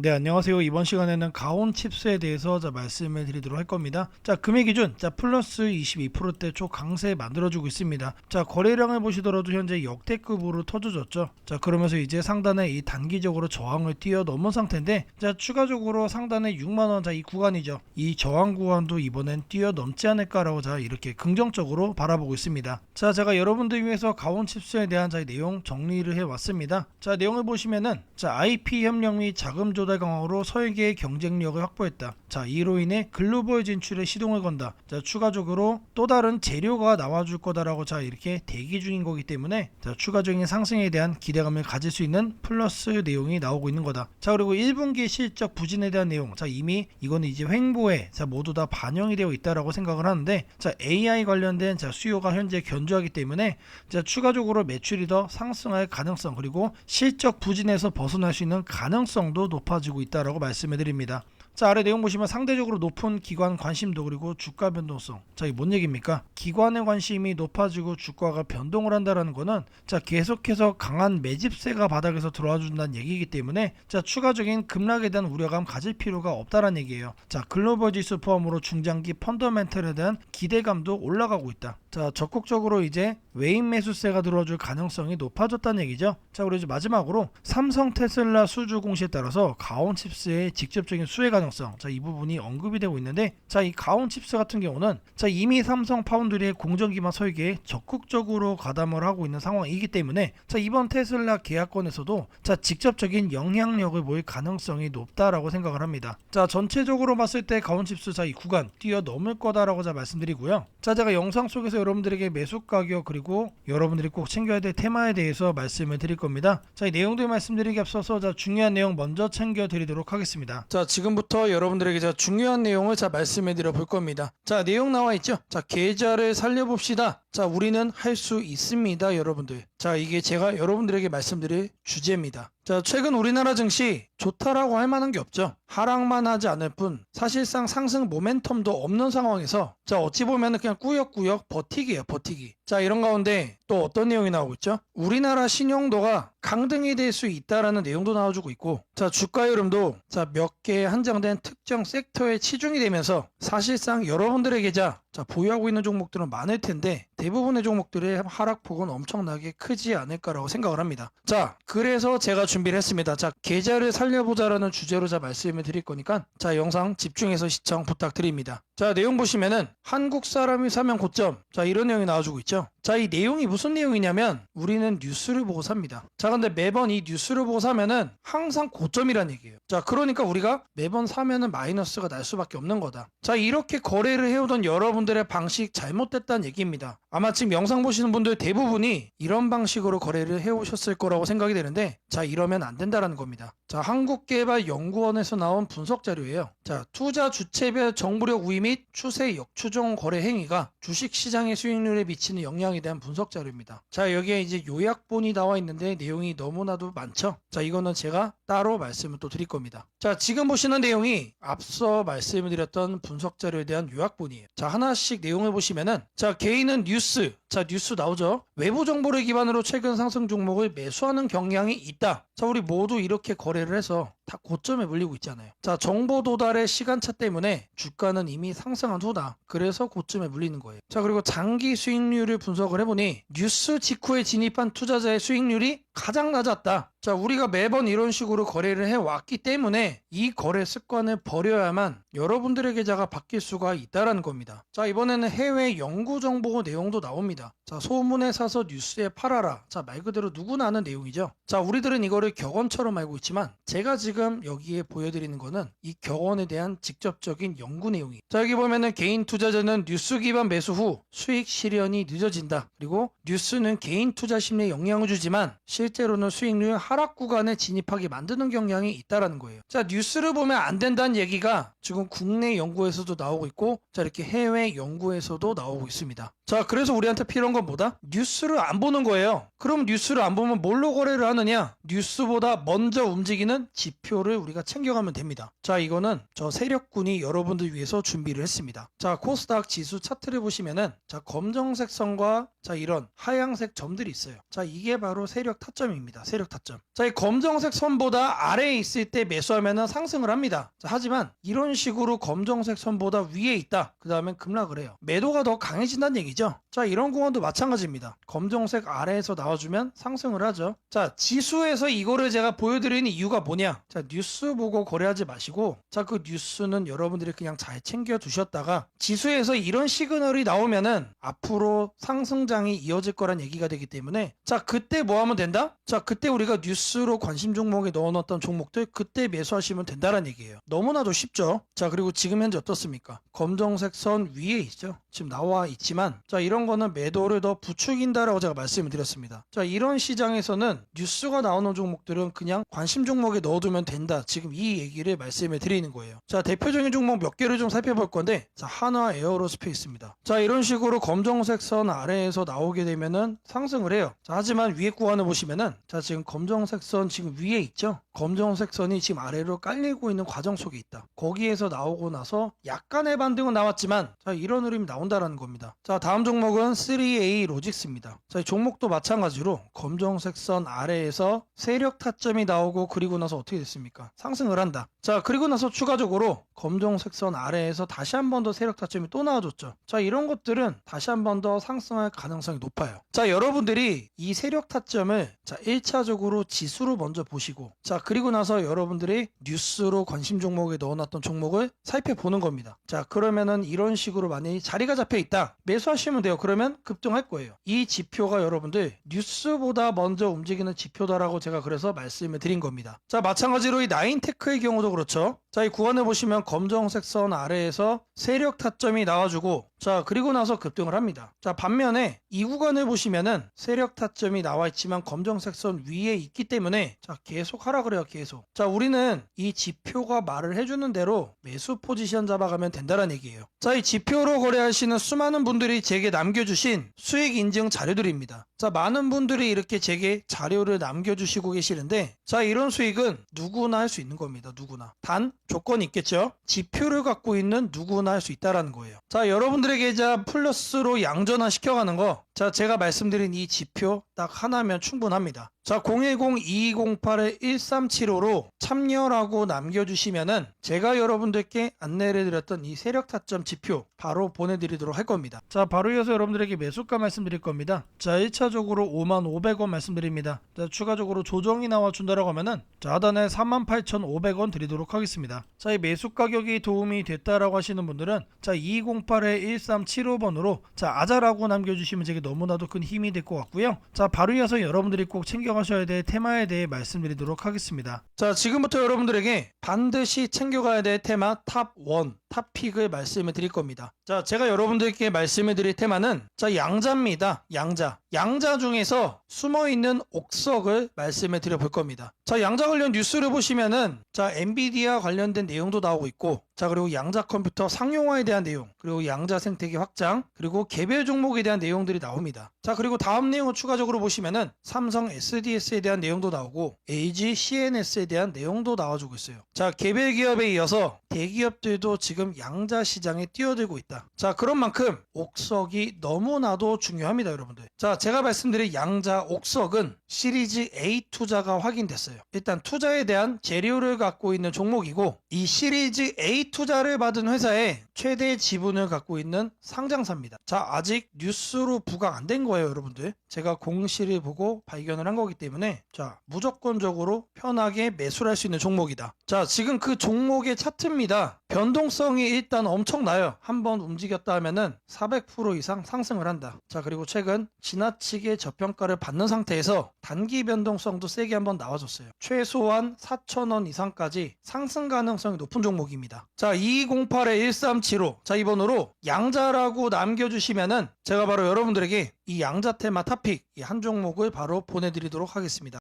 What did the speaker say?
네, 안녕하세요. 이번 시간에는 가온 칩스에 대해서 자, 말씀을 드리도록 할 겁니다. 자, 금액 기준, 자, 플러스 22%대 초강세 만들어주고 있습니다. 자, 거래량을 보시더라도 현재 역대급으로 터져졌죠. 자, 그러면서 이제 상단에 이 단기적으로 저항을 뛰어넘은 상태인데, 자, 추가적으로 상단에 6만원, 자, 이 구간이죠. 이 저항 구간도 이번엔 뛰어넘지 않을까라고 자, 이렇게 긍정적으로 바라보고 있습니다. 자, 제가 여러분들 위해서 가온 칩스에 대한 자, 내용 정리를 해왔습니다. 자, 내용을 보시면은, 자, IP 협력 및 자금 조달 강화로 설계의 경쟁력을 확보했다. 자, 이로 인해 글로벌 진출에 시동을 건다. 자, 추가적으로 또 다른 재료가 나와줄 거다라고 자, 이렇게 대기 중인 거기 때문에 자, 추가적인 상승에 대한 기대감을 가질 수 있는 플러스 내용이 나오고 있는 거다. 자, 그리고 1분기 실적 부진에 대한 내용. 자, 이미 이거는 이제 횡보에 자, 모두 다 반영이 되어 있다라고 생각을 하는데 자, AI 관련된 자, 수요가 현재 견조하기 때문에 자, 추가적으로 매출이 더 상승할 가능성 그리고 실적 부진에서 벗어날 수 있는 가능성도 높아 지고 있다라고 말씀해 드립니다. 자 아래 내용 보시면 상대적으로 높은 기관 관심도 그리고 주가 변동성. 자 이게 뭔 얘기입니까? 기관의 관심이 높아지고 주가가 변동을 한다라는 거는 자 계속해서 강한 매집세가 바닥에서 들어와 준다는 얘기이기 때문에 자 추가적인 급락에 대한 우려감 가질 필요가 없다라는 얘기예요. 자 글로벌 지수 포함으로 중장기 펀더멘털에 대한 기대감도 올라가고 있다 자 적극적으로 이제 외인 매수세가 들어줄 가능성이 높아졌다는 얘기죠 자 그리고 이제 마지막으로 삼성 테슬라 수주 공시에 따라서 가온 칩스의 직접적인 수혜 가능성 자 이 부분이 언급이 되고 있는데 자 이 가온 칩스 같은 경우는 자 이미 삼성 파운드리의 공정 기반 설계에 적극적으로 가담을 하고 있는 상황이기 때문에 자 이번 테슬라 계약권에서도 자 직접적인 영향력을 보일 가능성이 높다라고 생각을 합니다. 자 전체적으로 봤을 때 가온 칩스 자 이 구간 뛰어넘을 거다라고 자 말씀드리고요. 자 제가 영상 속에서 여러분들에게 매수 가격 그리고 여러분들이 꼭 챙겨야 될 테마에 대해서 말씀을 드릴 겁니다. 자 이 내용들 말씀드리기 앞서서 자 중요한 내용 먼저 챙겨 드리도록 하겠습니다. 자 지금부터 여러분들에게 자 중요한 내용을 자 말씀해 드려 볼 겁니다. 자 내용 나와 있죠? 자 계좌를 살려봅시다. 자 우리는 할 수 있습니다 여러분들. 자 이게 제가 여러분들에게 말씀드릴 주제입니다. 자 최근 우리나라 증시 좋다라고 할 만한 게 없죠. 하락만 하지 않을 뿐 사실상 상승 모멘텀도 없는 상황에서 자 어찌 보면 그냥 꾸역꾸역 버티기예요 버티기. 자 이런 가운데 또 어떤 내용이 나오고 있죠? 우리나라 신용도가 강등이 될 수 있다라는 내용도 나와주고 있고 자 주가 흐름도 자 몇개 한정된 특정 섹터에 치중이 되면서 사실상 여러분들의 계좌 자 보유하고 있는 종목들은 많을 텐데 대부분의 종목들의 하락폭은 엄청나게 크지 않을까라고 생각을 합니다. 자 그래서 제가 준비를 했습니다. 자 계좌를 살려보자라는 주제로 자 말씀을 드릴 거니까 자 영상 집중해서 시청 부탁드립니다. 자 내용 보시면은 한국 사람이 사면 고점 자 이런 내용이 나와주고 있죠. 자 이 내용이 무슨 내용이냐면 우리는 뉴스를 보고 삽니다. 자 근데 매번 이 뉴스를 보고 사면은 항상 고점이란 얘기예요. 자 그러니까 우리가 매번 사면은 마이너스가 날 수밖에 없는 거다. 자 이렇게 거래를 해오던 여러분들의 방식 잘못됐다는 얘기입니다. 아마 지금 영상 보시는 분들 대부분이 이런 방식으로 거래를 해오셨을 거라고 생각이 되는데 자 이러면 안 된다라는 겁니다. 자 한국개발연구원에서 나온 분석 자료예요. 자 투자 주체별 정보력 우위 및 추세 역추종 거래 행위가 주식 시장의 수익률에 미치는 영향에 대한 분석 자료입니다. 자 여기에 이제 요약본이 나와 있는데 내용이 너무나도 많죠. 자 이거는 제가 따로 말씀을 또 드릴 겁니다. 자 지금 보시는 내용이 앞서 말씀을 드렸던 분석 자료에 대한 요약본이에요. 자 하나씩 내용을 보시면은 자 개인은 뉴스 자 뉴스 나오죠. 외부 정보를 기반으로 최근 상승 종목을 매수하는 경향이 있다. 자 우리 모두 이렇게 거래를 해서 다 고점에 물리고 있잖아요. 자 정보 도달의 시간차 때문에 주가는 이미 상승한 후다. 그래서 고점에 물리는 거예요. 자 그리고 장기 수익률을 분석을 해보니 뉴스 직후에 진입한 투자자의 수익률이 가장 낮았다. 자 우리가 매번 이런 식으로 거래를 해왔기 때문에 이 거래 습관을 버려야만 여러분들의 계좌가 바뀔 수가 있다라는 겁니다. 자 이번에는 해외 연구 정보 내용도 나옵니다. 자 소문에 사서 뉴스에 팔아라. 자 말 그대로 누구나 아는 내용이죠. 자 우리들은 이거를 격언처럼 알고 있지만 제가 지금 여기에 보여드리는 거는 이 격언에 대한 직접적인 연구 내용이. 자 여기 보면은 개인 투자자는 뉴스 기반 매수 후 수익 실현이 늦어진다. 그리고 뉴스는 개인 투자 심리에 영향을 주지만 실제로는 수익률 하락 구간에 진입하게 만드는 경향이 있다라는 거예요. 자 뉴스를 보면 안 된다는 얘기가 지금 국내 연구에서도 나오고 있고 자 이렇게 해외 연구에서도 나오고 있습니다. 자 그래서 우리한테 필요한 건 뭐다? 뉴스를 안 보는 거예요. 그럼 뉴스를 안 보면 뭘로 거래를 하느냐? 뉴스보다 먼저 움직이는 지표를 우리가 챙겨가면 됩니다. 자 이거는 저 세력군이 여러분들 위해서 준비를 했습니다. 자 코스닥 지수 차트를 보시면은 자 검정색 선과 자 이런 하양색 점들이 있어요. 자 이게 바로 세력 타 점입니다. 세력 타점. 자, 이 검정색 선보다 아래에 있을 때 매수하면 상승을 합니다. 자, 하지만 이런 식으로 검정색 선보다 위에 있다. 그 다음엔 급락을 해요. 매도가 더 강해진다는 얘기죠. 자, 이런 공원도 마찬가지입니다. 검정색 아래에서 나와주면 상승을 하죠. 자, 지수에서 이거를 제가 보여드리는 이유가 뭐냐? 자, 뉴스 보고 거래하지 마시고, 자, 그 뉴스는 여러분들이 그냥 잘 챙겨 두셨다가, 지수에서 이런 시그널이 나오면은 앞으로 상승장이 이어질 거란 얘기가 되기 때문에, 자, 그때 뭐 하면 된다? 자, 그때 우리가 뉴스로 관심 종목에 넣어놨던 종목들, 그때 매수하시면 된다는 얘기예요. 너무나도 쉽죠? 자, 그리고 지금 현재 어떻습니까? 검정색 선 위에 있죠? 지금 나와 있지만, 자, 이런 거는 매도를 더 부추긴다라고 제가 말씀을 드렸습니다. 자, 이런 시장에서는 뉴스가 나오는 종목들은 그냥 관심 종목에 넣어두면 된다. 지금 이 얘기를 말씀을 드리는 거예요. 자, 대표적인 종목 몇 개를 좀 살펴볼 건데, 자, 한화 에어로스페이스입니다. 자, 이런 식으로 검정색 선 아래에서 나오게 되면은 상승을 해요. 자, 하지만 위에 구간을 보시면은, 자, 지금 검정색 선 지금 위에 있죠? 검정색 선이 지금 아래로 깔리고 있는 과정 속에 있다. 거기에서 나오고 나서 약간의 반등은 나왔지만, 자, 이런 흐름이 나온다라는 겁니다. 자, 다음 종목 은 3A 로직스입니다. 자, 이 종목도 마찬가지로 검정색 선 아래에서 세력 타점이 나오고 그리고 나서 어떻게 됐습니까? 상승을 한다. 자, 그리고 나서 추가적으로 검정색 선 아래에서 다시 한 번 더 세력 타점이 또 나와줬죠. 자, 이런 것들은 다시 한 번 더 상승할 가능성이 높아요. 자, 여러분들이 이 세력 타점을 자, 1차적으로 지수로 먼저 보시고 자, 그리고 나서 여러분들이 뉴스로 관심 종목에 넣어놨던 종목을 살펴보는 겁니다. 자, 그러면은 이런 식으로 만약에 자리가 잡혀 있다. 매수하시면 돼요. 그러면 급등할 거예요. 이 지표가 여러분들 뉴스보다 먼저 움직이는 지표다라고 제가 그래서 말씀을 드린 겁니다. 자, 마찬가지로 이 나인테크의 경우도 그렇죠. 자, 이 구간을 보시면 검정색 선 아래에서 세력 타점이 나와주고 자, 그리고 나서 급등을 합니다. 자, 반면에 이 구간을 보시면은 세력 타점이 나와 있지만 검정색 선 위에 있기 때문에 자, 계속 하라 그래요, 계속. 자, 우리는 이 지표가 말을 해주는 대로 매수 포지션 잡아가면 된다는 얘기예요. 자, 이 지표로 거래하시는 수많은 분들이 제게 남겨주신 수익 인증 자료들입니다. 자, 많은 분들이 이렇게 제게 자료를 남겨주시고 계시는데, 자, 이런 수익은 누구나 할 수 있는 겁니다. 누구나. 단, 조건이 있겠죠? 지표를 갖고 있는 누구나 할 수 있다라는 거예요. 자, 여러분들에게 자, 플러스로 양전화 시켜가는 거, 자, 제가 말씀드린 이 지표 딱 하나면 충분합니다. 자, 010-2208-1375로 참여라고 남겨주시면은 제가 여러분들께 안내를 드렸던 이 세력 타점 지표 바로 보내드리도록 할 겁니다. 자, 바로 이어서 여러분들에게 매수가 말씀드릴 겁니다. 자, 1차적으로 58,500원 말씀드립니다. 자, 추가적으로 조정이 나와준다라고 하면은 자, 하단에 38,500원 드리도록 하겠습니다. 자, 이 매수 가격이 도움이 됐다라고 하시는 분들은 자, 2208-1375번으로 자, 아자라고 남겨주시면 제게 너무나도 큰 힘이 될 것 같고요. 자, 바로 이어서 여러분들이 꼭 챙겨가셔야 될 테마에 대해 말씀드리도록 하겠습니다. 자, 지금부터 여러분들에게 반드시 챙겨가야 될 테마 탑 1, 탑픽을 말씀을 드릴 겁니다. 자, 제가 여러분들께 말씀을 드릴 테마는 자, 양자입니다. 양자. 양자 중에서 숨어 있는 옥석을 말씀을 드려 볼 겁니다. 자, 양자 관련 뉴스를 보시면은 자, 엔비디아 관련된 내용도 나오고 있고 자, 그리고 양자 컴퓨터 상용화에 대한 내용, 그리고 양자 생태계 확장, 그리고 개별 종목에 대한 내용들이 나옵니다. 자, 그리고 다음 내용을 추가적으로 보시면은 삼성 SDS에 대한 내용도 나오고 LG CNS에 대한 내용도 나와주고 있어요. 자, 개별 기업에 이어서 대기업들도 지금 양자 시장에 뛰어들고 있다. 자, 그런 만큼 옥석이 너무나도 중요합니다, 여러분들. 자, 제가 말씀드린 양자 옥석은 시리즈 A 투자가 확인됐어요. 일단 투자에 대한 재료를 갖고 있는 종목이고 이 시리즈 A 투자를 받은 회사의 최대 지분을 갖고 있는 상장사입니다. 자, 아직 뉴스로 부각 안 된 거예요, 여러분들. 제가 공시를 보고 발견을 한 거기 때문에 자, 무조건적으로 편하게 매수를 할 수 있는 종목이다. 자, 지금 그 종목의 차트입니다. 변동성 이 일단 엄청나요. 한번 움직였다 하면은 400% 이상 상승을 한다. 자, 그리고 최근 지나치게 저평가를 받는 상태에서 단기 변동성도 세게 한번 나와줬어요. 최소한 4,000원 이상까지 상승 가능성이 높은 종목입니다. 자, 2208-1375. 자, 이번으로 양자라고 남겨주시면은 제가 바로 여러분들에게 이 양자 테마 타픽 이 한 종목을 바로 보내드리도록 하겠습니다.